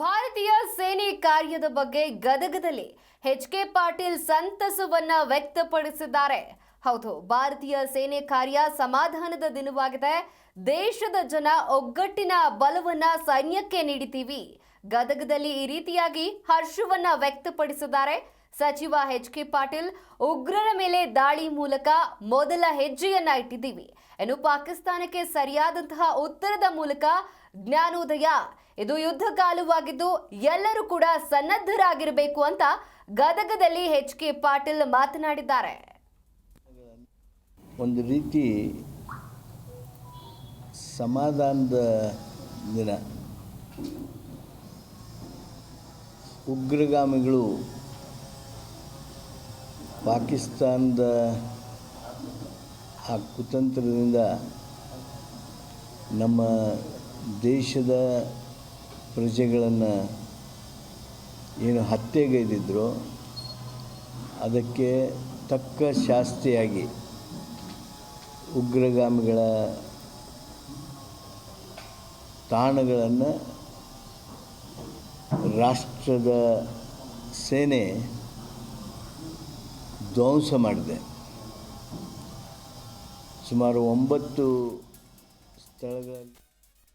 ಭಾರತೀಯ ಸೇನೆ ಕಾರ್ಯದ ಬಗ್ಗೆ ಗದಗದಲ್ಲಿ ಎಚ್ ಕೆ ಪಾಟೀಲ್ ಸಂತಸವನ್ನ ವ್ಯಕ್ತಪಡಿಸಿದ್ದಾರೆ. ಹೌದು, ಭಾರತೀಯ ಸೇನೆ ಕಾರ್ಯ ಸಮಾಧಾನದ ದಿನವಾಗಿದೆ. ದೇಶದ ಜನ ಒಗ್ಗಟ್ಟಿನ ಬಲವನ್ನ ಸೈನ್ಯಕ್ಕೆ ನೀಡಿತೀವಿ ಗದಗದಲ್ಲಿ ಈ ರೀತಿಯಾಗಿ ಹರ್ಷವನ್ನ ವ್ಯಕ್ತಪಡಿಸಿದ್ದಾರೆ. ಸಚಿವ ಎಚ್ ಕೆ ಪಾಟೀಲ್ ಉಗ್ರರ ಮೇಲೆ ದಾಳಿ ಮೂಲಕ ಮೊದಲ ಹೆಜ್ಜೆಯನ್ನ ಇಟ್ಟಿದ್ದೀವಿ. ಇನ್ನು ಪಾಕಿಸ್ತಾನಕ್ಕೆ ಸರಿಯಾದಂತಹ ಉತ್ತರದ ಮೂಲಕ ಜ್ಞಾನೋದಯ. ಇದು ಯುದ್ಧ ಕಾಲವಾಗಿದ್ದು ಎಲ್ಲರೂ ಕೂಡ ಸನ್ನದ್ಧರಾಗಿರಬೇಕು ಅಂತ ಗದಗದಲ್ಲಿ ಎಚ್ ಕೆ ಪಾಟೀಲ್ ಮಾತನಾಡಿದ್ದಾರೆ. ಒಂದು ರೀತಿ ಸಮಾಧಾನದ ದಿನ. ಉಗ್ರಗಾಮಿಗಳು ಪಾಕಿಸ್ತಾನದ ಆ ಕುತಂತ್ರದಿಂದ ನಮ್ಮ ದೇಶದ ಪ್ರಜೆಗಳನ್ನು ಏನು ಹತ್ಯೆಗೈದಿದ್ರು, ಅದಕ್ಕೆ ತಕ್ಕ ಶಾಸ್ತಿಯಾಗಿ ಉಗ್ರಗಾಮಿಗಳ ತಾಣಗಳನ್ನು ರಾಷ್ಟ್ರದ ಸೇನೆ ಧ್ವಂಸ ಮಾಡಿದೆ. ಸುಮಾರು ಒಂಬತ್ತು ಸ್ಥಳಗಳಲ್ಲಿ